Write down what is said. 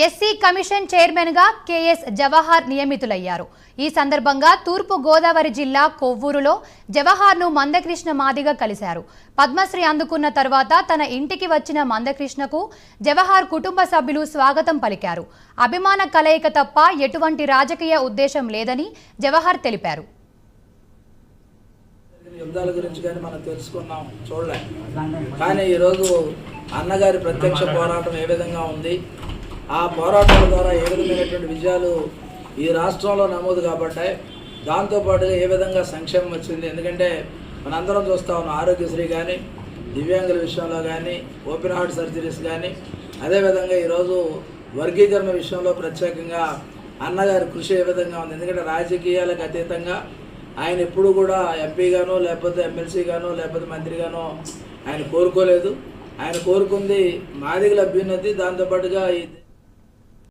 SC commission చైర్మన్గా K S Jawahar నియమితులయ్యారు. ఈ సందర్భంగా తూర్పు గోదావరి జిల్లా కొవ్వూరులో జవహర్ను మందకృష్ణ మాదిగ కలిశారు. పద్మశ్రీ అందుకున్న తర్వాత తన ఇంటికి వచ్చిన మందకృష్ణకు జవహర్ కుటుంబ సభ్యులు స్వాగతం పలికారు. అభిమాన కలయిక తప్ప ఎటువంటి రాజకీయ ఉద్దేశం లేదని జవహర్ తెలిపారు. యుద్ధాల గురించి కానీ మనం తెలుసుకున్నాం చూడలేం. కానీ ఈరోజు అన్నగారి ప్రత్యక్ష పోరాటం ఏ విధంగా ఉంది? ఆ పోరాటాల ద్వారా ఏ విధమైనటువంటి విజయాలు ఈ రాష్ట్రంలో నమోదు కాబట్టాయి దాంతోపాటుగా ఏ విధంగా సంక్షేమం వచ్చింది? ఎందుకంటే మనందరం చూస్తా ఉన్నాం ఆరోగ్యశ్రీ కానీ దివ్యాంగుల విషయంలో కానీ ఓపెన్ హార్ట్ సర్జరీస్ కానీ అదేవిధంగా ఈరోజు వర్గీకరణ విషయంలో ప్రత్యేకంగా అన్నగారి కృషి ఏ విధంగా ఉంది? ఎందుకంటే రాజకీయాలకు అతీతంగా ఆయన ఎప్పుడు కూడా ఎంపీగానో లేకపోతే ఎమ్మెల్సీగానో లేకపోతే మంత్రిగానో ఆయన కోరుకోలేదు. ఆయన కోరుకుంది మాదిగల అభ్యున్నతి దాంతోపాటుగా ఈ